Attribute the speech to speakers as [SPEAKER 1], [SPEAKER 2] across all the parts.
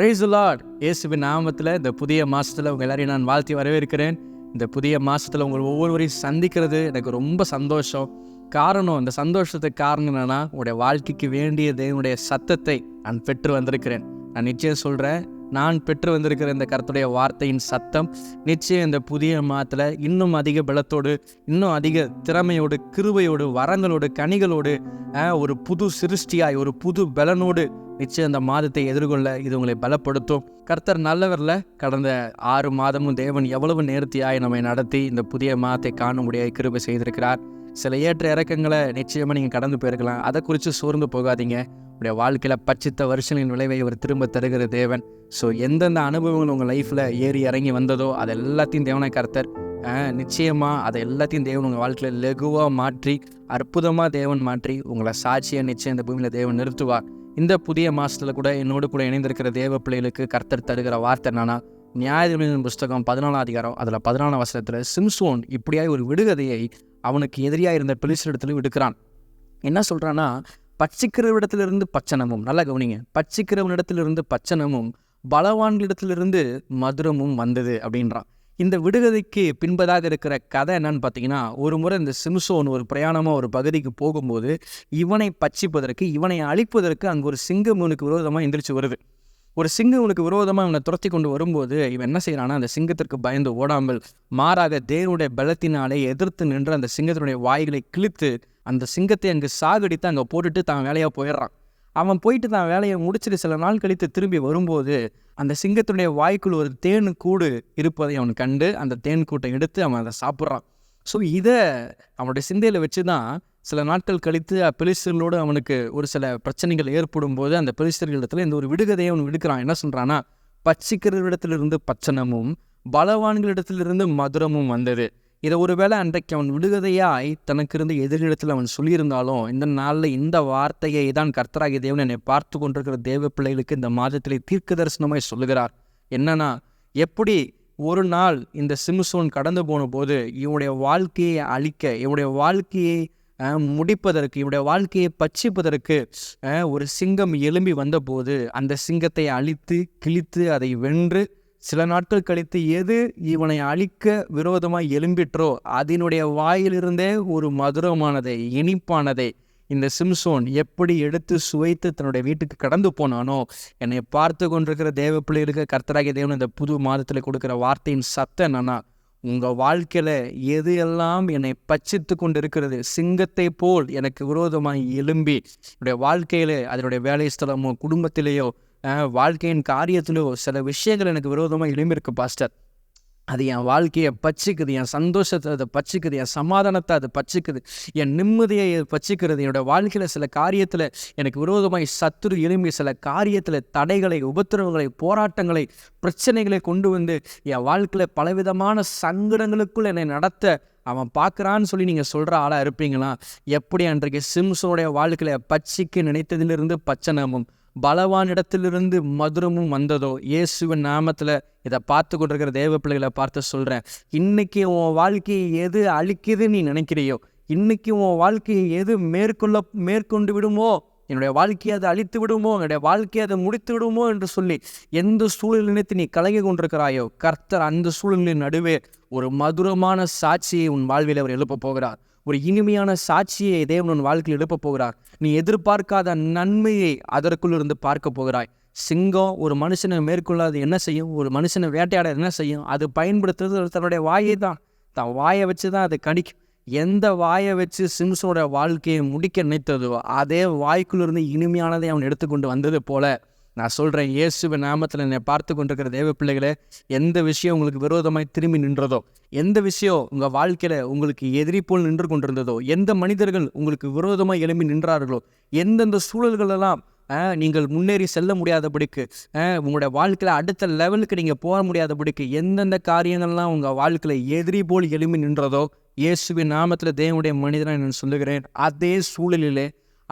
[SPEAKER 1] Price Lord இயேசுவின் நாமத்தில் இந்த புதிய மாதத்தில் உங்கள் எல்லாரையும் நான் வாழ்த்தி வரவேற்கிறேன். இந்த புதிய மாதத்தில் உங்கள் ஒவ்வொருவரையும் சந்திக்கிறது எனக்கு ரொம்ப சந்தோஷம். காரணம் இந்த சந்தோஷத்துக்கு காரணம் என்னென்னா உங்களுடைய வாழ்க்கைக்கு வேண்டிய தேவனுடைய சத்தத்தை நான் பெற்று வந்திருக்கிறேன். நான் நிச்சயம் சொல்கிறேன் நான் பெற்று வந்திருக்கிற இந்த கருத்துடைய வார்த்தையின் சத்தம் நிச்சயம் இந்த புதிய மாதத்தில் இன்னும் அதிக பலத்தோடு இன்னும் அதிக திறமையோடு கிருபையோடு வரங்களோடு கனிகளோடு ஒரு புது சிருஷ்டியாய் ஒரு புது பலனோடு நிச்சயம் இந்த மாதத்தை எதிர்கொள்ள இது உங்களை பலப்படுத்தும். கர்த்தர் நல்லவரில் கடந்த ஆறு மாதமும் தேவன் எவ்வளவு நேர்த்தியாய் நம்மை நடத்தி இந்த புதிய மாதத்தை காண முடியாத கிருபை செய்திருக்கிறார். சில ஏற்ற இறக்கங்களை நிச்சயமாக நீங்கள் கடந்து போயிருக்கலாம். அதை குறித்து சோர்ந்து போகாதீங்க. உடைய வாழ்க்கையில் பச்சித்த வருஷங்களின் விளைவை இவர் திரும்ப தருகிற தேவன். ஸோ எந்தெந்த அனுபவங்கள் உங்கள் லைஃப்பில் ஏறி இறங்கி வந்ததோ அது எல்லாத்தையும் தேவனை கர்த்தர் நிச்சயமாக அதை எல்லாத்தையும் தேவன் உங்கள் வாழ்க்கையில் லெகுவாக மாற்றி அற்புதமாக தேவன் மாற்றி உங்களை சாட்சியை நிச்சயம் இந்த பூமியில் தேவன் நிறுத்துவார். இந்த புதிய மாதத்தில் கூட என்னோடு கூட இணைந்திருக்கிற தேவ பிள்ளைகளுக்கு கர்த்தர் தருகிற வார்த்தை என்னன்னா நியாயதிபதியின் புஸ்தகம் பதினாலாம் அதிகாரம் அதில் பதினாலாம் வசனத்தில் சிம்சோன் இப்படியாய் ஒரு விடுகதையை அவனுக்கு எதிரியாக இருந்த பெலிஸ்டத்தில் விடுக்கிறான். என்ன சொல்கிறான்னா பட்சிக்கிறவனிடத்திலிருந்து பச்சனமும் நல்லா கவனிங்க. பட்சிக்கிறவனிடத்திலிருந்து பச்சனமும் பலவான்களிடத்திலிருந்து மதுரமும் வந்தது அப்படின்றான். இந்த விடுகதைக்கு பின்பதாக இருக்கிற கதை என்னன்னு பார்த்தீங்கன்னா ஒரு முறை இந்த சிம்சோன் ஒரு பிரயாணமாக ஒரு பகுதிக்கு போகும்போது இவனை பட்சிப்பதற்கு இவனை அழிப்பதற்கு அங்கே ஒரு சிங்கம் இவனுக்கு விரோதமாக எந்திரிச்சு வருது. ஒரு சிங்கம் இவனுக்கு விரோதமாக இவனை துரத்தி கொண்டு வரும்போது இவன் என்ன செய்கிறான்னா அந்த சிங்கத்திற்கு பயந்து ஓடாமல் மாறாக தேவனுடைய பலத்தினாலே எதிர்த்து நின்று அந்த சிங்கத்தினுடைய வாய்களை கிழித்து அந்த சிங்கத்தை அங்கே சாகடித்து அங்கே போட்டுட்டு தான் வேலையாக போயிடுறான். அவன் போயிட்டு தான் வேலையை முடிச்சுட்டு சில நாள் கழித்து திரும்பி வரும்போது அந்த சிங்கத்துடைய வாய்க்குள் ஒரு தேன் கூடு இருப்பதை அவன் கண்டு அந்த தேன் கூட்டை எடுத்து அவன் அதை சாப்பிட்றான். ஸோ இதை அவனுடைய சிந்தையில் வச்சு தான் சில நாட்கள் கழித்து பெலிஸ்தர்களோடு அவனுக்கு ஒரு சில பிரச்சனைகள் ஏற்படும் போது அந்த பெலிஸ்தர்களிடத்தில் இந்த ஒரு விடுகதையை அவன் விடுக்கிறான். என்ன சொல்கிறான்னா பச்சிக்கிறவரிடத்திலிருந்து பச்சனமும் பலவான்களிடத்திலிருந்து மதுரமும் வந்தது. இதை ஒருவேளை அன்றைக்கு அவன் விடுகதையாய் தனக்கு இருந்த எதிரிடத்தில் அவன் சொல்லியிருந்தாலும் இந்த நாளில் இந்த வார்த்தையை தான் கர்த்தராகிய தேவன் என்னை பார்த்து கொண்டிருக்கிற தேவ பிள்ளைகளுக்கு இந்த மாதத்திலே தீர்க்க தரிசனமாய் சொல்லுகிறார். என்னன்னா எப்படி ஒரு நாள் இந்த சிம்சோன் கடந்து போன போது இவனுடைய வாழ்க்கையை அழிக்க இவனுடைய வாழ்க்கையை முடிப்பதற்கு இவனுடைய வாழ்க்கையை பச்சிப்பதற்கு ஒரு சிங்கம் எழும்பி வந்தபோது அந்த சிங்கத்தை அழித்து கிழித்து அதை வென்று சில நாட்கள் கழித்து எது இவனை அழிக்க விரோதமாக எழும்பிற்றோ அதனுடைய வாயிலிருந்தே ஒரு மதுரமானதை இனிப்பானதை இந்த சிம்சோன் எப்படி எடுத்து சுவைத்து தன்னுடைய வீட்டுக்கு கடந்து போனானோ என்னை பார்த்து கொண்டிருக்கிற தேவ பிள்ளைகளுக்கு கர்த்தராகிய தேவன் இந்த புது மாதத்தில் கொடுக்குற வார்த்தையின் சத்தம் என்னன்னா உங்கள் வாழ்க்கையில் எது எல்லாம் என்னை பச்சித்து கொண்டு இருக்கிறது சிங்கத்தை போல் எனக்கு விரோதமாக எழும்பி என்னுடைய வாழ்க்கையில் அதனுடைய வேலை ஸ்தலமோ குடும்பத்திலேயோ வாழ்க்கையின் காரியத்திலோ சில விஷயங்கள் எனக்கு விரோதமாக எழும்பியிருக்கு பாஸ்டர் அது என் வாழ்க்கையை பச்சிக்குது என் சந்தோஷத்தை அதை பச்சிக்குது என் சமாதானத்தை அது பச்சிக்குது என் நிம்மதியை பச்சிக்கிறது என்னோட வாழ்க்கையில் சில காரியத்தில் எனக்கு விரோதமாய் சத்துரு எழும்பி சில காரியத்தில் தடைகளை உபத்திரவங்களை போராட்டங்களை பிரச்சனைகளை கொண்டு வந்து என் வாழ்க்கையில் பலவிதமான சங்கடங்களுக்குள் என்னை நடத்த அவன் பார்க்குறான்னு சொல்லி நீங்கள் சொல்கிற ஆளாக இருப்பீங்களா? எப்படி அன்றைக்கு சிம்சோடைய வாழ்க்கையில் பச்சிக்கு நினைத்ததிலிருந்து பச்சனமும் பலவானிடத்திலிருந்து மதுரமும் வந்ததோ? இயேசுவின் நாமத்தில் இதை பார்த்து கொண்டிருக்கிற தேவ பிள்ளைகளை பார்த்து சொல்கிறேன் இன்றைக்கி உன் வாழ்க்கையை எது அழிக்குதுன்னு நீ நினைக்கிறியோ? இன்றைக்கி உன் வாழ்க்கையை எது மேற்கொள்ள மேற்கொண்டு விடுமோ? என்னுடைய வாழ்க்கையை அதை அழித்து விடுமோ? என்னுடைய வாழ்க்கையை அதை முடித்து விடுமோ என்று சொல்லி எந்த சூழல் நினைத்து நீ கலங்கி கொண்டிருக்கிறாயோ? கர்த்தர் அந்த சூழலின் நடுவே ஒரு மதுரமான சாட்சியை உன் வாழ்வில் அவர் எழுப்பப் போகிறார். ஒரு இனிமையான சாட்சியை தேவன் உன் வாழ்க்கையில் எழுப்பப் போகிறார். நீ எதிர்பார்க்காத நன்மையை அதற்குள் இருந்து பார்க்க போகிறாய். சிங்கம் ஒரு மனுஷனை மேற்கொள்ளாது என்ன செய்யும்? ஒரு மனுஷனை வேட்டையாட என்ன செய்யும்? அது பயன்படுத்துறது தன்னுடைய வாயை தான். தன் வாயை வச்சு தான் அது கடிக்கும் எந்த வாயை வச்சு சிம்சோட வாழ்க்கையை முடிக்க நினைத்ததோ அதே வாய்க்குள்ளிருந்து இனிமையானதை அவன் எடுத்துக்கொண்டு வந்தது போல நான் சொல்கிறேன் இயேசுவ நாமத்தில் என்னை பார்த்து கொண்டிருக்கிற தேவ பிள்ளைகளே எந்த விஷயம் உங்களுக்கு விரோதமாய் திரும்பி நின்றதோ எந்த விஷயம் உங்கள் வாழ்க்கையில் உங்களுக்கு எதிரி போல் நின்று கொண்டிருந்ததோ எந்த மனிதர்கள் உங்களுக்கு விரோதமாக எழும்பி நின்றார்களோ எந்தெந்த சூழல்களெல்லாம் நீங்கள் முன்னேறி செல்ல முடியாதபடிக்கு உங்களுடைய வாழ்க்கையில் அடுத்த லெவலுக்கு நீங்கள் போக முடியாதபடிக்கு எந்தெந்த காரியங்கள்லாம் உங்கள் வாழ்க்கையில் எதிரி போல் எழும்பி நின்றதோ இயேசுவின் நாமத்தில் தேவனுடைய மனிதனாக நான் சொல்லுகிறேன் அதே சூழலிலே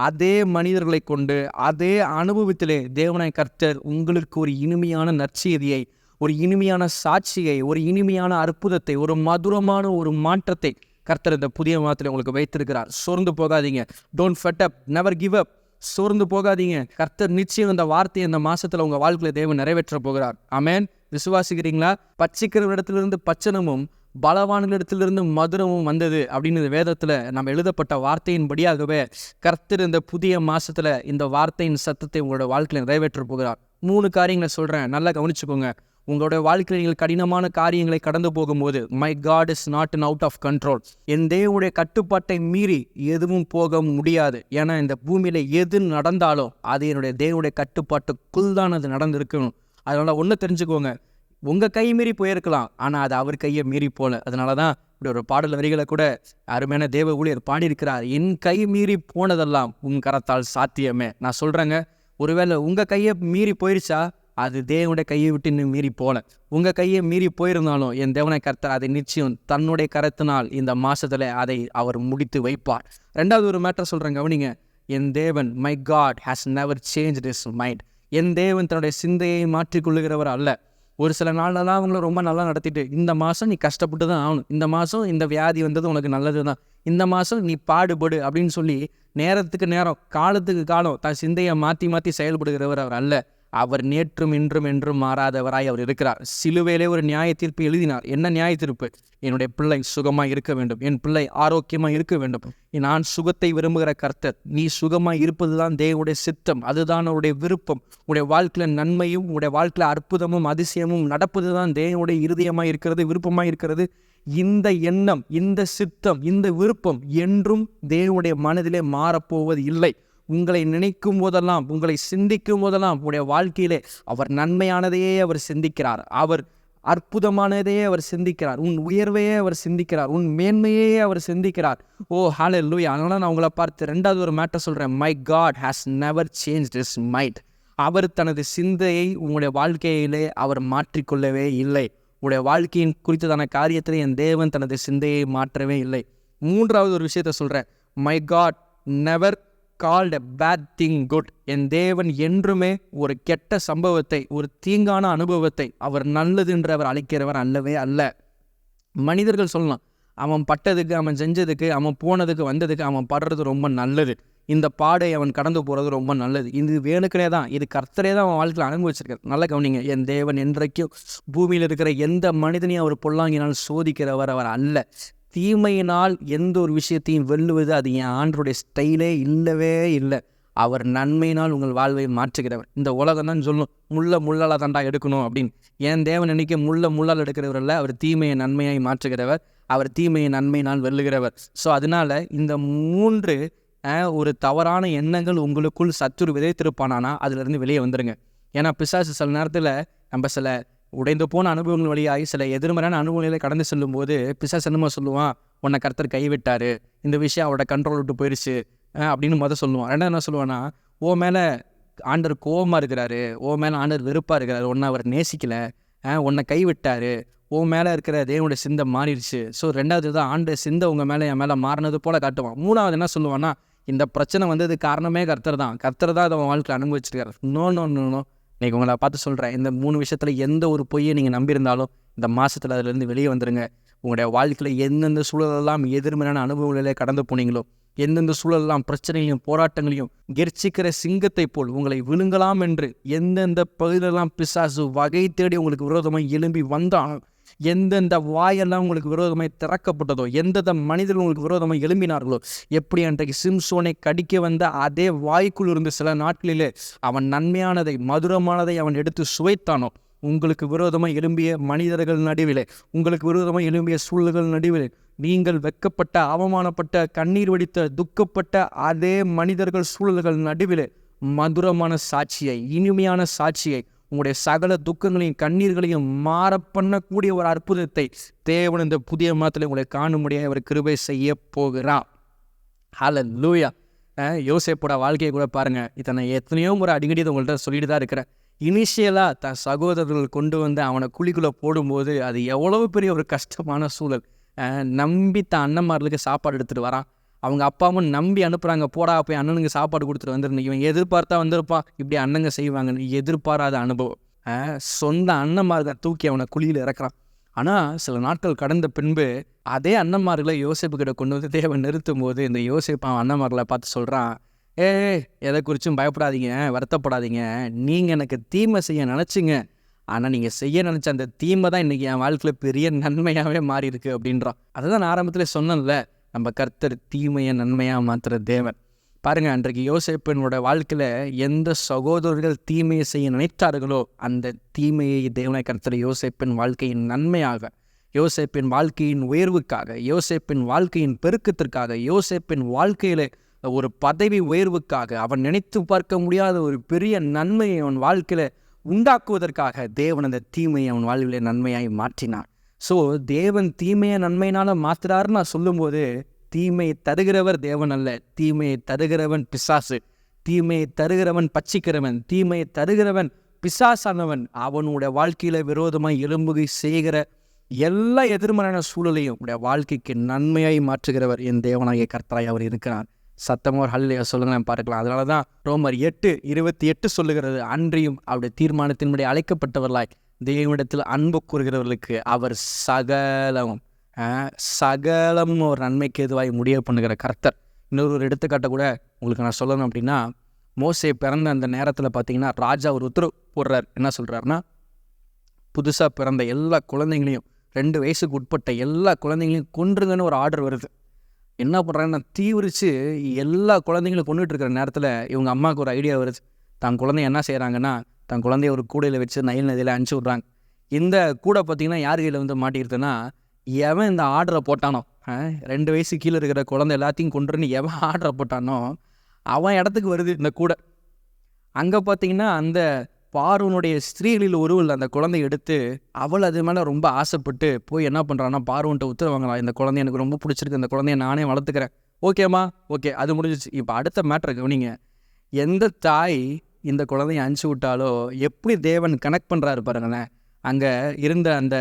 [SPEAKER 1] அதே மனிதர்களை கொண்டு அதே அனுபவத்திலே தேவனாய் கர்த்தர் உங்களுக்கு ஒரு இனிமையான நற்செய்தியை ஒரு இனிமையான சாட்சியை ஒரு இனிமையான அற்புதத்தை ஒரு மதுரமான ஒரு மாற்றத்தை கர்த்தர் இந்த புதிய மாதத்தில் உங்களுக்கு வைத்திருக்கிறார். சோர்ந்து போகாதீங்க. Don't fed up never give up சோர்ந்து போகாதீங்க. கர்த்தர் நிச்சயம் இந்த வார்த்தையை இந்த மாதத்தில் உங்கள் வாழ்க்கையில் தேவன் நிறைவேற்ற போகிறார். அமேன் விசுவாசிக்கிறீங்களா? பச்சிக்கிற இடத்துலேருந்து பச்சனமும் பலவான்களிடத்திலிருந்து மதுரமும் வந்தது அப்படின்னு வேதத்தில் நம்ம எழுதப்பட்ட வார்த்தையின்படியாகவே கர்த்தர் இந்த புதிய மாதத்தில் இந்த வார்த்தையின் சத்தத்தை உங்களோட வாழ்க்கையில் நிறைவேற்ற போகிறார். மூணு காரியங்களை சொல்கிறேன் நல்லா கவனிச்சுக்கோங்க. உங்களுடைய வாழ்க்கையில் நீங்கள் கடினமான காரியங்களை கடந்து போகும்போது my God is not an out of control என் தேவனுடைய கட்டுப்பாட்டை மீறி எதுவும் போக முடியாது. ஏன்னா இந்த பூமியில் எது நடந்தாலும் அது என்னுடைய தேவனுடைய கட்டுப்பாட்டுக்குள் தான் அது நடந்திருக்கணும். அதனால் ஒன்று தெரிஞ்சுக்கோங்க. உங்கள் கை மீறி போயிருக்கலாம். ஆனால் அது அவர் கையை மீறி போல. அதனால தான் இப்படி ஒரு பாடல் வரிகளை கூட அருமையான தேவ ஊழியர் பாடியிருக்கிறார். என் கை மீறி போனதெல்லாம் உன் கரத்தால் சாத்தியமே. நான் சொல்கிறேங்க ஒருவேளை உங்கள் கையை மீறி போயிருச்சா? அது தேவனுடைய கையை விட்டு இன்னும் மீறி போல. உங்கள் கையை மீறி போயிருந்தாலும் என் தேவனை கர்த்தர் அதை நிச்சயம் தன்னுடைய கரத்தினால் இந்த மாதத்தில் அதை அவர் முடித்து வைப்பார். ரெண்டாவது ஒரு மேட்டர் சொல்கிறேன் கவனிங்க. என் தேவன் my God has never change his mind என் தேவன் தன்னுடைய சிந்தையை மாற்றிக்கொள்ளுகிறவர் அல்ல. ஒரு சில நாள்லாம் அவங்கள ரொம்ப நல்லா நடத்திட்டு இந்த மாதம் நீ கஷ்டப்பட்டு தான் ஆகணும். இந்த மாதம் இந்த வியாதி வந்தது உனக்கு நல்லது தான் இந்த மாதம் நீ பாடுபடு அப்படின்னு சொல்லி நேரத்துக்கு நேரம் காலத்துக்கு காலம் தன் சிந்தையை மாற்றி மாற்றி செயல்படுகிறவர் அவர் அல்ல. அவர் நேற்றும் இன்றும் என்றும் மாறாதவராய் அவர் இருக்கிறார். சிலுவையிலே ஒரு நியாய தீர்ப்பு எழுதினார். என்ன நியாய தீர்ப்பு? என்னுடைய பிள்ளை சுகமாக இருக்க வேண்டும். என் பிள்ளை ஆரோக்கியமாக இருக்க வேண்டும். நான் சுகத்தை விரும்புகிற கர்த்தர். நீ சுகமாக இருப்பதுதான் தேவனுடைய சித்தம். அதுதான் அவருடைய விருப்பம். உடைய வாழ்க்கையில் நன்மையும் உடைய வாழ்க்கையில் அற்புதமும் அதிசயமும் நடப்பது தான் தேவனுடைய இருதயமாக இருக்கிறது விருப்பமாக இருக்கிறது. இந்த எண்ணம் இந்த சித்தம் இந்த விருப்பம் என்றும் தேவனுடைய மனதிலே மாறப்போவது இல்லை உங்களை நினைக்கும் போதெல்லாம் உங்களை சிந்திக்கும் போதெல்லாம் உங்களுடைய வாழ்க்கையிலே அவர் நன்மையானதையே அவர் சிந்திக்கிறார். அவர் அற்புதமானதையே அவர் சிந்திக்கிறார். உன் உயர்வையே அவர் சிந்திக்கிறார். உன் மேன்மையே அவர் சிந்திக்கிறார். ஓ ஹாலே லூயா அதனால் நான் உங்களை பார்த்து ரெண்டாவது ஒரு மேட்டர் சொல்கிறேன் my God has never change his mind அவர் தனது சிந்தையை உங்களுடைய வாழ்க்கையிலே அவர் மாற்றிக்கொள்ளவே இல்லை. உங்களுடைய வாழ்க்கையின் குறித்ததான காரியத்தில் என் தேவன் தனது சிந்தையை மாற்றவே இல்லை. மூன்றாவது ஒரு விஷயத்த சொல்கிறேன் my God never called a bad thing good என் தேவன் என்றுமே ஒரு கெட்ட சம்பவத்தை ஒரு தீங்கான அனுபவத்தை அவர் நல்லது என்று அவர் அழைக்கிறவர் அல்லவே அல்ல. மனிதர்கள் சொல்லலாம் அவன் பட்டதுக்கு அவன் செஞ்சதுக்கு அவன் போனதுக்கு வந்ததுக்கு அவன் படுறது ரொம்ப நல்லது. இந்த பாடை அவன் கடந்து போகிறது ரொம்ப நல்லது. இது வேணுக்கனே தான் இது கர்த்தரே தான் அவன் வாழ்க்கையில் அனுபவிச்சிருக்கார் நல்ல கவனிங்க என் தேவன் என்றைக்கும் பூமியில் இருக்கிற எந்த மனிதனையும் அவர் பொல்லாங்கினால் சோதிக்கிறவர் அவர் அல்ல. தீமையினால் எந்த ஒரு விஷயத்தையும் வெல்லுவது அது என் ஆண்டருடைய ஸ்டைலே இல்லவே இல்லை. அவர் நன்மையினால் உங்கள் வாழ்வை மாற்றுகிறவர். இந்த உலகம் தான் சொல்லும் முள்ள முள்ளால் தாண்டா எடுக்கணும் அப்படின்னு. என் தேவன் நினைக்க முள்ள முள்ளால் எடுக்கிறவர் அல்ல அவர் தீமையை நன்மையாய் மாற்றுகிறவர். அவர் தீமையை நன்மையினால் வெல்லுகிறவர். ஸோ அதனால இந்த மூன்று ஒரு தவறான எண்ணங்கள் உங்களுக்குள் சத்துரு விதைத்திருப்பானா அதிலிருந்து வெளியே வந்துடுங்க ஏன்னா பிசாசு சில நேரத்தில் நம்ம சில உடைந்து போன அனுபவங்கள் வழியாகி சில எதிர்மறையான அனுபவங்களை கடந்து செல்லும்போது பிசாசு என்னமோ சொல்லுவான்? உன்னை கர்த்தர் கைவிட்டார். இந்த விஷயம் அவரோட கண்ட்ரோல் விட்டு போயிடுச்சு அப்படின்னு மொதல் சொல்லுவான். ரெண்டாவது என்ன சொல்லுவான்னா ஓ மேலே ஆண்டர் கோவமாக இருக்கிறாரு. ஓ மேலே ஆண்டர் வெறுப்பாக இருக்கிறாரு. உன்னை அவர் நேசிக்கலை. உன்னை கைவிட்டார். ஓ மேலே இருக்கிற தேவனுடைய சிந்தை மாறிடுச்சு. ஸோ ரெண்டாவது தான் ஆண்டு சிந்தை உங்கள் மேலே என் மேலே மாறினது போல காட்டுவான். மூணாவது என்ன சொல்லுவான்னா இந்த பிரச்சனை வந்தது காரணமே கர்த்தர் தான். கர்த்தர் தான் அதை அவன் வாழ்க்கையில் அனுபவிச்சிருக்காரு. No no no no. இன்றைக்கி உங்களை பார்த்து சொல்கிறேன் இந்த மூணு விஷயத்தில் எந்த ஒரு பொய்யை நீங்கள் நம்பியிருந்தாலும் இந்த மாதத்தில் அதுலேருந்து வெளியே வந்துடுங்க உங்களுடைய வாழ்க்கையில் எந்தெந்த சூழலெல்லாம் எதிர்மறையான அனுபவங்களிலே கடந்து போனீங்களோ எந்தெந்த சூழலெல்லாம் பிரச்சனைகளையும் போராட்டங்களையும் கெர்ச்சிக்கிற சிங்கத்தை போல் உங்களை விழுங்கலாம் என்று எந்தெந்த பகுதியிலெல்லாம் பிசாசு வகை தேடி உங்களுக்கு விரோதமாக எழும்பி வந்தாலும் எந்தெந்த வாயெல்லாம் உங்களுக்கு விரோதமாய் திறக்கப்பட்டதோ எந்தெந்த மனிதர்கள் உங்களுக்கு விரோதமாக எழும்பினார்களோ எப்படி அன்றைக்கு சிம்சோனை கடிக்க வந்த அதே வாய்க்குள் இருந்து சில நாட்களிலே அவன் நன்மையானதை மதுரமானதை அவன் எடுத்து சுவைத்தானோ உங்களுக்கு விரோதமாக எழும்பிய மனிதர்கள் நடுவிலே உங்களுக்கு விரோதமாக எழும்பிய சூழல்கள் நடுவிலே நீங்கள் வெக்கப்பட்ட அவமானப்பட்ட கண்ணீர் வடித்த துக்கப்பட்ட அதே மனிதர்கள் சூழல்கள் நடுவிலே மதுரமான சாட்சியை இனிமையான சாட்சியை உங்களுடைய சகல துக்கங்களையும் கண்ணீர்களையும் மாற பண்ணக்கூடிய ஒரு அற்புதத்தை தேவன் இந்த புதிய மாதத்தில் உங்களை காணும்படியாக அவர் கிருபை செய்ய போகிறார். ஹால லூயா யோசிப்போட வாழ்க்கையை கூட பாருங்க. இத்தனை எத்தனையோ முறை அடிக்கடி இதை உங்கள்கிட்ட சொல்லிட்டு தான் இருக்கிறேன். இனிஷியலாக தன் சகோதரர்கள் கொண்டு வந்து அவனை குழிக்குள்ளே போடும்போது அது எவ்வளவு பெரிய ஒரு கஷ்டமான சூழல். நம்பி தன் அண்ணன்மார்களுக்கு சாப்பாடு எடுத்துகிட்டு வரான். அவங்க அப்பாவும் நம்பி அனுப்புகிறாங்க போடா போய் அண்ணனுக்கு சாப்பாடு கொடுத்துட்டு வந்துருந்தீங்க இவன் எதிர்பார்த்தா வந்திருப்பான். இப்படி அண்ணங்க செய்வாங்கன்னு எதிர்பாராத அனுபவம். அஹ் சொந்த அண்ணன்மார்கள் தூக்கி அவனை குழியில் இறக்குறான். ஆனால் சில நாட்கள் கடந்த பின்பு அதே அண்ணன்மார்களை யோசிப்பு கிட்ட கொண்டு வந்து தேவன் நிறுத்தும் போது இந்த யோசிப்பு அவன் அண்ணன்மார்களை பார்த்து சொல்கிறான் ஏ எதை குறிச்சும் பயப்படாதீங்க வருத்தப்படாதீங்க. நீங்கள் எனக்கு தீமை செய்ய நினச்சிங்க. ஆனால் நீங்கள் செய்ய நினச்ச அந்த தீமை தான் இன்றைக்கி என் வாழ்க்கையில் பெரிய நன்மையாகவே மாறி இருக்கு அப்படின்றான். அதுதான் நான் ஆரம்பத்தில் சொன்னேன்ல நம்ம கர்த்தர் தீமையை நன்மையாக மாற்றுற தேவன். பாருங்கள் அன்றைக்கு யோசேப்பினோட வாழ்க்கையில் எந்த சகோதரர்கள் தீமையை செய்ய நினைத்தார்களோ அந்த தீமையை தேவனை கருத்தர் யோசேப்பின் வாழ்க்கையின் நன்மையாக யோசேப்பின் வாழ்க்கையின் உயர்வுக்காக யோசேப்பின் வாழ்க்கையின் பெருக்கத்திற்காக யோசேப்பின் வாழ்க்கையில் ஒரு பதவி உயர்வுக்காக அவன் நினைத்து பார்க்க முடியாத ஒரு பெரிய நன்மையை அவன் வாழ்க்கையில் உண்டாக்குவதற்காக தேவன் அந்த தீமையை அவன் வாழ்வில் நன்மையாய் மாற்றினார். ஸோ தேவன் தீமையை நன்மையினால் மாத்துறாருன்னு நான் சொல்லும்போது தீமையை தருகிறவர் தேவன் அல்ல. தீமையை தருகிறவன் பிசாசு. தீமையை தருகிறவன் பச்சிக்கிறவன் தீமையை தருகிறவன் பிசாசானவன். அவனுடைய வாழ்க்கையில் விரோதமாக எலும்புகை செய்கிற எல்லா எதிர்மறையான சூழலையும் உடைய வாழ்க்கைக்கு நன்மையாய் மாற்றுகிறவர் என் தேவனாகிய கர்த்தராய் அவர் இருக்கிறார். சத்தமாக ஒரு ஹல்லையா சொல்லுங்க பார்க்கலாம் அதனால தான் ரோமர் எட்டு இருபத்தி எட்டு சொல்லுகிறது அன்றியும் அவருடைய தீர்மானத்தின்படி அழைக்கப்பட்டவர்களாய் தேவனிடத்தில் அன்பு கூறுகிறவர்களுக்கு அவர் சகலமும் சகலம் ஒரு நன்மைக்கு எதுவாய் முடிய பண்ணுகிற கர்த்தர். இன்னொரு ஒரு எடுத்துக்காட்டை கூட உங்களுக்கு நான் சொல்லணும் அப்படின்னா மோசை பிறந்த அந்த நேரத்தில் பார்த்தீங்கன்னா ராஜா ஒரு உத்தரவு போடுறார். என்ன சொல்கிறாருன்னா புதுசாக பிறந்த எல்லா குழந்தைங்களையும் ரெண்டு வயசுக்கு உட்பட்ட எல்லா குழந்தைங்களையும் கொன்றுங்கன்னு ஒரு ஆர்டர் வருது. என்ன பண்ணுறாங்கன்னா தீவிரித்து எல்லா குழந்தைங்களும் கொண்டுட்டு இருக்கிற நேரத்தில் இவங்க அம்மாவுக்கு ஒரு ஐடியா வருது. தன் குழந்தை என்ன செய்கிறாங்கன்னா தன் குழந்தைய ஒரு கூடையில் வச்சு நயில் நதியில் அனுப்பிச்சி விட்றாங்க. இந்த கூடை பார்த்தீங்கன்னா யார் கையில் வந்து மாட்டிக்கிடுதுன்னா எவன் இந்த ஆர்டரை போட்டானோ ரெண்டு வயசு கீழே இருக்கிற குழந்தை எல்லாத்தையும் கொண்டுன்னு எவன் ஆர்டரை போட்டானோ அவன் இடத்துக்கு வருது இந்த கூடை. அங்கே பார்த்தீங்கன்னா அந்த பார்வனுடைய ஸ்திரீகளில் ஒருவள் அந்த குழந்தைய எடுத்து அவள் அது மேலே ரொம்ப ஆசைப்பட்டு போய் என்ன பண்ணுறான்னா பார்வன்ட்ட உத்தரவு வாங்கலாம் இந்த குழந்தை எனக்கு ரொம்ப பிடிச்சிருக்கு இந்த குழந்தைய நானே வளர்த்துக்கிறேன். ஓகேம்மா ஓகே அது முடிஞ்சிச்சு இப்போ அடுத்த மேட்ரு கவனிங்க. எந்த தாய் இந்த குழந்தைய அனுப்பிச்சி விட்டாலோ எப்படி தேவன் கனெக்ட் பண்ணுறாரு பாருங்களேன். அங்கே இருந்த அந்த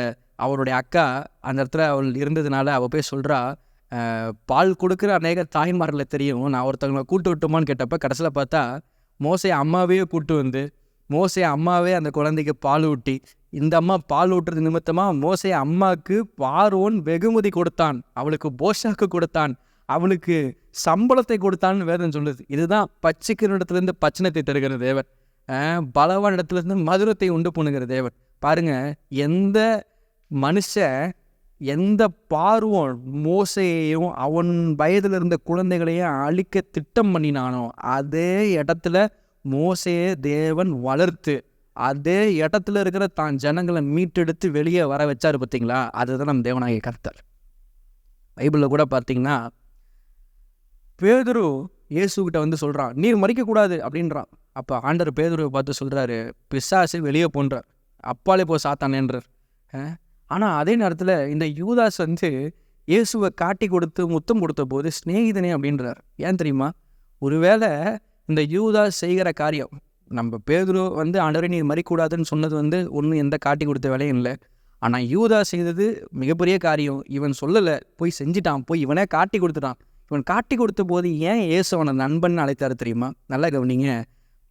[SPEAKER 1] அவருடைய அக்கா அந்த இடத்துல அவள் இருந்ததுனால அவள் போய் சொல்கிறா பால் கொடுக்குற அநேக தாய்மார்களை தெரியும். நான் ஒருத்தவங்களை கூட்டு விட்டுமான்னு கேட்டப்ப கடைசியில் பார்த்தா மோசை அம்மாவே கூட்டு வந்து மோசே அம்மாவே அந்த குழந்தைக்கு பால் ஊட்டி இந்த அம்மா பால் ஊட்டுறது நிமித்தமாக மோசை அம்மாவுக்கு பார்வோன் வெகுமதி கொடுத்தான். அவளுக்கு போஷாக்கு கொடுத்தான். அவளுக்கு சம்பளத்தை கொடுத்தான்னு வேதம் சொல்லுது. இதுதான் பச்சைக்கிற இடத்துலேருந்து பச்சனத்தை தருகிற தேவன். பலவான பலவான் இடத்துலேருந்து மதுரத்தை உண்டு பண்ணுகிற தேவன். பாருங்க எந்த மனுஷன் எந்த பார்வம் மோசையையும் அவன் வயதில் இருந்த குழந்தைகளையும் அழிக்க திட்டம் பண்ணினானோ அதே இடத்துல மோசையை தேவன் வளர்த்து அதே இடத்துல இருக்கிற தான் ஜனங்களை மீட்டெடுத்து வெளியே வர வச்சாரு பார்த்தீங்களா? அதுதான் நம்ம தேவனாகிய கர்த்தர். பைபிளில் கூட பார்த்தீங்கன்னா பேதுரு இயேசுகிட்ட வந்து சொல்கிறான் நீர் மறிக்கக்கூடாது அப்படின்றான். அப்போ ஆண்டர் பேதுருவை பார்த்து சொல்கிறாரு பிசாசு வெளியே போன்றார் அப்பாலே போ சாத்தானேன்றார் ஆனால் அதே நேரத்தில் இந்த யூதாஸ் வந்து இயேசுவை காட்டி கொடுத்து முத்தம் கொடுத்த போது சிநேகிதனே அப்படின்றார். ஏன் தெரியுமா? ஒருவேளை இந்த யூதாஸ் செய்கிற காரியம் நம்ம பேதுரு வந்து ஆண்டரை நீர் மறிக்கூடாதுன்னு சொன்னது வந்து ஒன்றும் எந்த காட்டி கொடுத்த வேலையும் இல்லை. ஆனால் யூதா செய்தது மிகப்பெரிய காரியம். இவன் சொல்லலை போய் செஞ்சிட்டான் போய் இவனே காட்டி கொடுத்துட்டான். இவன் காட்டி கொடுத்த போது ஏன் இயேசு அவனை நண்பன் அழைத்தாரு தெரியுமா? நல்லா கவனிங்க.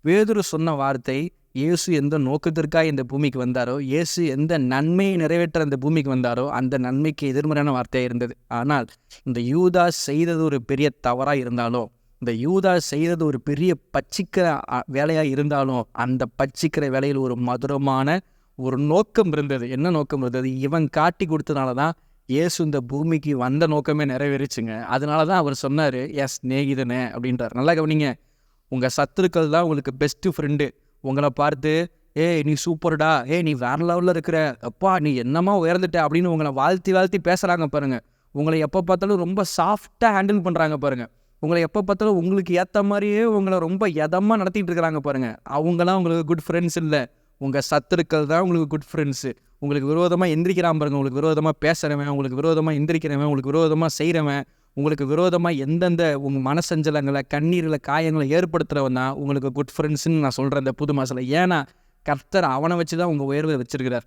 [SPEAKER 1] வேதுரு சொன்ன வார்த்தை இயேசு எந்த நோக்கத்திற்காக இந்த பூமிக்கு வந்தாரோ இயேசு எந்த நன்மையை நிறைவேற்ற இந்த பூமிக்கு வந்தாரோ அந்த நன்மைக்கு எதிர்மறையான வார்த்தையாக இருந்தது. ஆனால் இந்த யூதா செய்தது ஒரு பெரிய தவறாக இருந்தாலும் இந்த யூதா செய்தது ஒரு பெரிய பச்சிக்கிற வேலையாக இருந்தாலும் அந்த பச்சிக்கிற வேலையில் ஒரு மதுரமான ஒரு நோக்கம் இருந்தது. என்ன நோக்கம் இருந்தது? இவன் காட்டி கொடுத்தனால தான் இயேசு இந்த பூமிக்கு வந்த நோக்கமே நிறைவேறிச்சுங்க. அதனால தான் அவர் சொன்னார் எஸ் நேகிதனே அப்படின்றார். நல்லா கவனிங்க உங்கள் சத்துருக்கள் தான் உங்களுக்கு பெஸ்ட்டு ஃப்ரெண்டு உங்களை பார்த்து ஏய் நீ சூப்பர்டா. ஏய் நீ வேற லெவலில் இருக்கிற. அப்பா நீ என்னமா உயர்ந்துட்ட? அப்படின்னு உங்களை வாழ்த்தி வாழ்த்தி பேசுகிறாங்க பாருங்கள் உங்களை எப்போ பார்த்தாலும் ரொம்ப சாஃப்டாக ஹேண்டில் பண்ணுறாங்க பாருங்கள் உங்களை எப்போ பார்த்தாலும் உங்களுக்கு ஏற்ற மாதிரியே உங்களை ரொம்ப எதமாக நடத்திட்டு இருக்கிறாங்க பாருங்க. அவங்களாம் உங்களுக்கு குட் ஃப்ரெண்ட்ஸ் இல்லை. உங்கள் சத்துருக்கள் தான் உங்களுக்கு குட் ஃப்ரெண்ட்ஸு உங்களுக்கு விரோதமாக எந்திரிக்கிறான் பாருங்க. உங்களுக்கு விரோதமாக பேசுகிறவன் உங்களுக்கு விரோதமாக எந்திரிக்கிறவன் உங்களுக்கு விரோதமாக செய்கிறவன் உங்களுக்கு விரோதமாக எந்தெந்த உங்கள் மனசஞ்சலங்களை கண்ணீரில் காயங்களை ஏற்படுத்துகிறவன் தான் உங்களுக்கு குட் ஃப்ரெண்ட்ஸுன்னு நான் சொல்கிறேன் இந்த புது மாதத்தில் ஏன்னா கர்த்தர் அவனை வச்சு தான் உங்கள் உயர்வை வச்சிருக்கிறார்.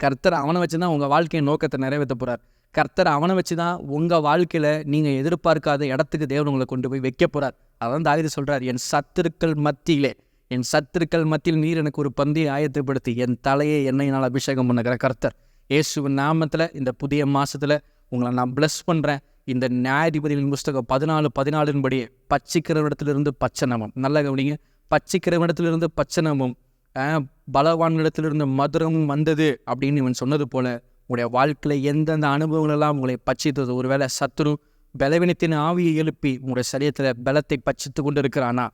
[SPEAKER 1] கர்த்தர் அவனை வச்சு தான் உங்கள் வாழ்க்கையின் நோக்கத்தை நிறைவேற்ற போகிறார் கர்த்தர் அவனை வச்சு தான் உங்கள் வாழ்க்கையில் நீங்கள் எதிர்பார்க்காத இடத்துக்கு தேவன் உங்களை கொண்டு போய் வைக்க போகிறார் அதான் தாவிது சொல்கிறார் என் சத்துருக்கள் மத்தியிலே என் சத்துருக்கள் மத்தியில் நீர் எனக்கு ஒரு பந்தியை ஆயத்தப்படுத்தி என் தலையை எண்ணெயினால் அபிஷேகம் பண்ணுகிற கர்த்தர். இயேசுவின் நாமத்தில் இந்த புதிய மாதத்தில் உங்களை நான் ப்ளஸ் பண்ணுறேன் இந்த நியாயாதிபதிகளின் புஸ்தகம் பதினாலு பதினாலின்படி பச்சிக்கிறவனிடத்திலிருந்து பச்சனமும் நல்ல கவனிங்க. பச்சிக்கிறவனிடத்திலிருந்து பச்சனமும் ஆஹ், பலவானிடத்திலிருந்து மதுரமும் வந்தது அப்படின்னு இவன் சொன்னது போல உங்களுடைய வாழ்க்கையில் எந்தெந்த அனுபவங்கள் எல்லாம் உங்களை பச்சித்தது ஒருவேளை சத்துரு பலவீனத்தின் ஆவியை எழுப்பி உங்களுடைய சரீரத்தில் பலத்தை பச்சித்து கொண்டு இருக்கிறானா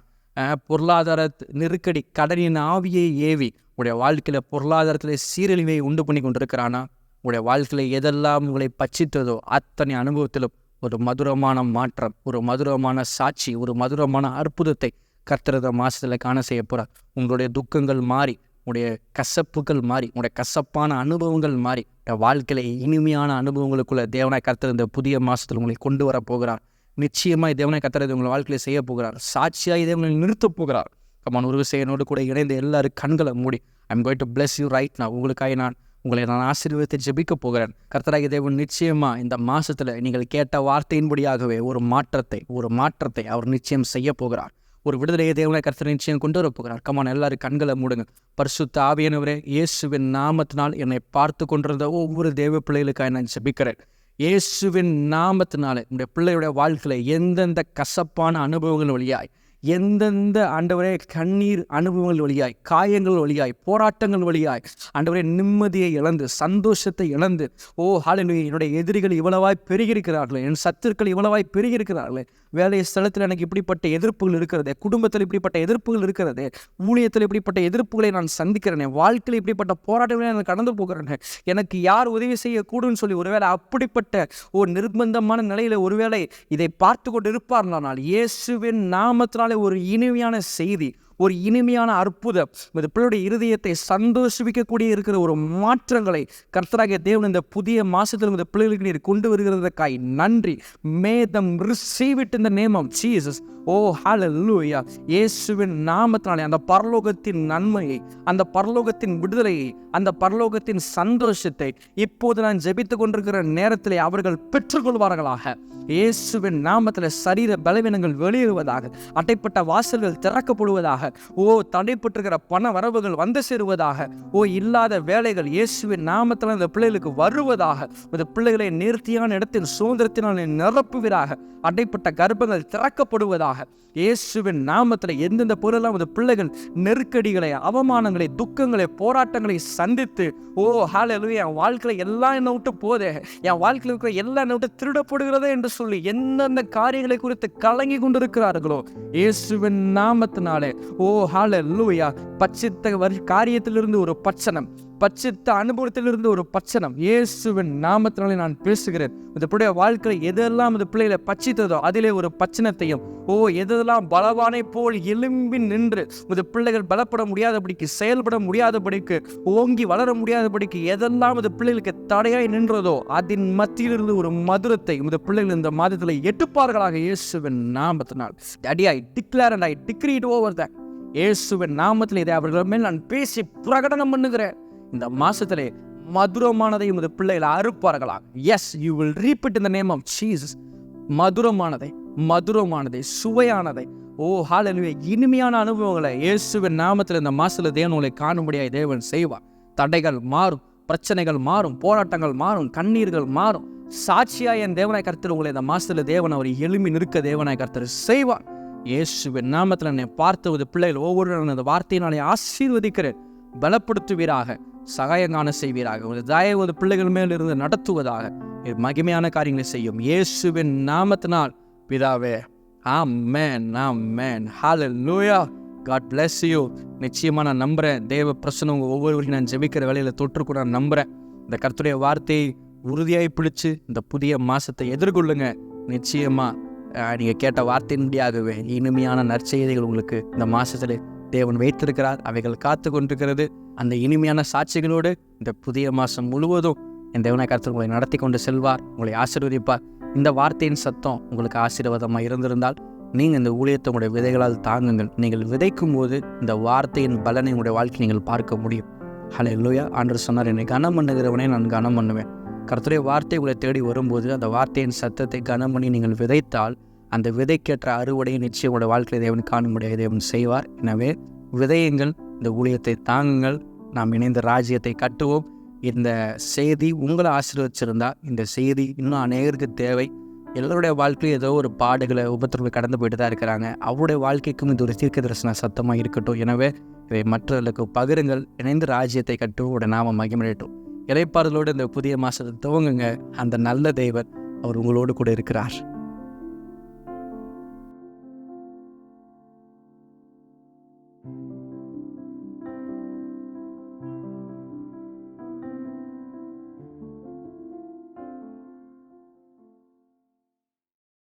[SPEAKER 1] பொருளாதார நெருக்கடி கடனின் ஆவியை ஏவி உடைய வாழ்க்கையில் பொருளாதாரத்தில் சீரழிவை உண்டு பண்ணி கொண்டிருக்கிறானா? உடைய வாழ்க்கையில் எதெல்லாம் உங்களை பச்சித்ததோ அத்தனை அனுபவத்திலும் ஒரு மதுரமான மாற்றம் ஒரு மதுரமான சாட்சி ஒரு மதுரமான அற்புதத்தை கர்த்தரத மாதத்தில் காண செய்ய போகிறார் உங்களுடைய துக்கங்கள் மாறி உடைய கசப்புகள் மாறி உடைய கசப்பான அனுபவங்கள் மாறி வாழ்க்கையில் வாழ்க்கையில இனிமையான அனுபவங்களுக்குள்ள தேவனாய் கர்த்தர் இந்த புதிய மாதத்தில் உங்களை கொண்டு வர போகிறார். நிச்சயமாக தேவனை கர்த்தர் இது உங்கள் வாழ்க்கையில் செய்ய போகிறார். சாட்சியாக இதேவனை நிறுத்தப் போகிறார். கமான் ஒரு செய்யனோடு கூட இணைந்து எல்லாரும் கண்களை மூடி I'm going to bless you right நான் உங்களுக்காக நான் உங்களை நான் ஆசீர்வதித்து ஜெபிக்க போகிறேன். கர்த்தராகி தேவன் நிச்சயமா இந்த மாதத்தில் நீங்கள் கேட்ட வார்த்தையின்படியாகவே ஒரு மாற்றத்தை ஒரு மாற்றத்தை அவர் நிச்சயம் செய்ய போகிறார். ஒரு விடுதலையை தேவனை கர்த்தர் நிச்சயம் கொண்டு வர போகிறார். கமான் எல்லாரும் கண்களை மூடுங்க பரிசுத்த ஆவியானவரே இயேசுவின் நாமத்தினால் என்னை பார்த்து கொண்டிருந்த ஒவ்வொரு தேவ பிள்ளைகளுக்காக நான் ஜெபிக்கிறேன். இயேசுவின் நாமத்தினால நம்முடைய பிள்ளையுடைய வாழ்க்கையில் எந்தெந்த கசப்பான அனுபவங்கள் வழியாய் எந்தெந்த ஆண்டவரே கண்ணீர் அனுபவங்கள் வழியாய் காயங்கள் வழியாய் போராட்டங்கள் வழியாய் ஆண்டவரே நிம்மதியை இழந்து சந்தோஷத்தை இழந்து ஓ ஹாலினு என்னுடைய எதிரிகள் இவ்வளவாய் பெருகியிருக்கிறார்களே என் சத்துருக்கள் இவ்வளவாய் பெருகியிருக்கிறார்களே வேலை ஸ்தலத்தில் எனக்கு இப்படிப்பட்ட எதிர்ப்புகள் இருக்கிறது குடும்பத்தில் இப்படிப்பட்ட எதிர்ப்புகள் இருக்கிறது ஊழியத்தில் இப்படிப்பட்ட எதிர்ப்புகளை நான் சந்திக்கிறேனே வாழ்க்கையில் இப்படிப்பட்ட போராட்டங்களை நான் கடந்து போகிறேனே எனக்கு யார் உதவி செய்யக்கூடும்னு சொல்லி ஒருவேளை அப்படிப்பட்ட ஒரு நிர்பந்தமான நிலையில் ஒருவேளை இதை பார்த்து கொண்டு இருப்பார்களானால் இயேசுவின் நாமத்தினாலே ஒரு இனிமையான செய்தி ஒரு இனிமையான அற்புதம். இந்த பிள்ளையுடைய இருதயத்தை சந்தோஷிக்கக்கூடிய இருக்கிற ஒரு மாற்றங்களை கர்த்தராகிய தேவன் இந்த புதிய மாசத்தில் இந்த பிள்ளைகளுக்கு நீர் கொண்டு வருகிறதுக்காய் நன்றி. Madam receive it in the name of Jesus oh ஹalleluya இயேசுவின் நாமத்தினாலே அந்த பரலோகத்தின் நன்மையை அந்த பரலோகத்தின் விடுதலையை அந்த பரலோகத்தின் சந்தோஷத்தை இப்போது நான் ஜெபித்து கொண்டிருக்கிற நேரத்திலே அவர்கள் பெற்றுக்கொள்வார்களாக. இயேசுவின் நாமத்தில் சரீர பலவீனங்கள் வெளியேறுவதாக அட்டைப்பட்ட வாசல்கள் திறக்கப்படுவதாக ஓ தடைப்பட்டிருக்கிற பண வரவுகள் வந்து சேருவதாக ஓ இல்லாத வேலைகள் இயேசுவின் நாமத்தில் இந்த பிள்ளைகளுக்கு வருவதாக இந்த பிள்ளைகளை நேர்த்தியான இடத்தின் சுதந்திரத்தினால் நிரப்புவீராக அடைப்பட்ட கர்ப்பங்கள் திறக்கப்படுவதாக இயேசுவின் நாமத்தில் எந்தெந்த பொருளெல்லாம் இந்த பிள்ளைகள் நெருக்கடிகளை அவமானங்களை துக்கங்களை போராட்டங்களை சந்தித்து ஓ ஹாலலு என் வாழ்க்கையில் எல்லாம் என்னை விட்டு போதே என் வாழ்க்கையில் இருக்கிற எல்லாம் என்னை விட்டு திருடப்படுகிறதே என்று சொல்லி எந்தெந்த காரியங்களை குறித்து கலங்கி கொண்டிருக்கிறார்களோ இயேசுவின் நாமத்தினாலே ஓ ஹால லூயா பச்சித்த வரி காரியத்திலிருந்து ஒரு பச்சனம் பச்சித்த அனுபவத்திலிருந்து ஒரு பச்சனம் இயேசுவின் நாமத்தினாலே நான் பேசுகிறேன். இந்த பிள்ளைய வாழ்க்கையில் எதெல்லாம் இந்த பிள்ளைகளை பச்சித்ததோ அதிலே ஒரு பச்சனத்தையும் ஓ எதெல்லாம் பலவானை போல் எலும்பி நின்று இந்த பிள்ளைகள் பலப்பட முடியாதபடிக்கு செயல்பட முடியாதபடிக்கு ஓங்கி வளர முடியாதபடிக்கு எதெல்லாம் இந்த பிள்ளைகளுக்கு தடையாய் நின்றதோ அதன் மத்தியிலிருந்து ஒரு மதுரத்தை இந்த பிள்ளைகள் இந்த மாதத்தில் எட்டுப்பார்களாக இயேசுவின் நாமத்தினால். I declare and I decree it over that இயேசுவின் நாமத்தில் இதை அவர்கள் மேல் நான் பேசி பிரகடனம் பண்ணுகிறேன். இந்த மாசத்திலே மதுரமானதை உமது பிள்ளைகளை அறுப்பார்களா yes you will reap it இந்த நேம் ஆஃப் சீசஸ் மதுரமானதை மதுரமானதை சுவையானதை. ஓ ஹாலலுவே இனிமையான அனுபவங்களை இயேசுவின் நாமத்தில் இந்த மாசத்தில் தேவன் உங்களை தேவன் செய்வார். தடைகள் மாறும் பிரச்சனைகள் மாறும் போராட்டங்கள் மாறும் கண்ணீர்கள் மாறும். சாட்சியாக என் தேவனாய் கர்த்தர் உங்களை இந்த மாசத்தில் தேவன் அவர் எழுமி நிற்க தேவனாய் கருத்தர் செய்வார். இயேசுவின் நாமத்தில் என்னை பார்த்துவது பிள்ளைகள் ஒவ்வொரு அந்த வார்த்தையினாலே ஆசீர்வதிக்கிறேன் பலப்படுத்துவீராக சகாயங்கான செய்வீராக ஒரு தயவு பிள்ளைகள் மேல் இருந்து நடத்துவதாக மகிமையான காரியங்களை செய்யும் இயேசுவின் நாமத்தினால் பிதாவே ஆமென் ஆமென். லூயா காட் பிளஸ் யூ நிச்சயமாக நான் நம்புகிறேன் தேவ பிரசனம் உங்கள் ஒவ்வொருவரையும் நான் ஜெபிக்கிற வேலையில் தொற்றுக்கூட நான் நம்புகிறேன் இந்த கருத்துடைய வார்த்தையை உறுதியாய் பிடிச்சு இந்த புதிய மாசத்தை எதிர்கொள்ளுங்க. நிச்சயமாக நீங்கள் கேட்ட வார்த்தையின்படியாகவே இனிமையான நற்செய்திகள் உங்களுக்கு இந்த மாதத்தில் தேவன் வைத்திருக்கிறார். அவைகள் காத்து கொண்டிருக்கிறது. அந்த இனிமையான சாட்சிகளோடு இந்த புதிய மாதம் முழுவதும் என் தேவனாய் கர்த்தர் உங்களை நடத்தி கொண்டு செல்வார். உங்களை ஆசீர்வதிப்பார். இந்த வார்த்தையின் சத்தம் உங்களுக்கு ஆசீர்வாதமாக இருந்திருந்தால் நீங்கள் இந்த ஊழியத்தை உங்களுடைய விதைகளால் தாங்குங்கள். நீங்கள் விதைக்கும் போது இந்த வார்த்தையின் பலனை உங்களுடைய வாழ்க்கை நீங்கள் பார்க்க முடியும். ஹலோ இல்லையா ஆண்டு சொன்னார் என்னை கனம் பண்ணுகிறவனே நான் கனம் பண்ணுவேன் கருத்துடைய வார்த்தை உங்களை தேடி வரும்போது அந்த வார்த்தையின் சத்தத்தை கனம் பண்ணி நீங்கள் விதைத்தால் அந்த விதைக்கேற்ற அறுவடையை நிச்சயம் உங்களுடைய வாழ்க்கையில் தேவன் காணும்படியாக தேவன் செய்வார். எனவே விதையுங்கள் இந்த ஊழியத்தை தாங்குங்கள் நாம் இணைந்த ராஜ்யத்தை கட்டுவோம். இந்த செய்தி உங்களை ஆசீர்வச்சிருந்தா இந்த செய்தி இன்னும் அநேகருக்கு தேவை. எல்லோருடைய வாழ்க்கையும் ஏதோ ஒரு பாடுகளை உபத்திரவை கடந்து போயிட்டு தான் இருக்கிறாங்க. அவருடைய வாழ்க்கைக்கும் இது ஒரு தீர்க்க தரிசன சத்தமாக இருக்கட்டும். எனவே இதை மற்றவர்களுக்கு பகிருங்கள் இணைந்து ராஜ்யத்தை கட்டும் உடைய நாம மகிமடையட்டும். இறைப்பாறுதலோடு இந்த புதிய மாதத்தை துவங்குங்க. அந்த நல்ல தெய்வர் அவர் உங்களோடு கூட இருக்கிறார்.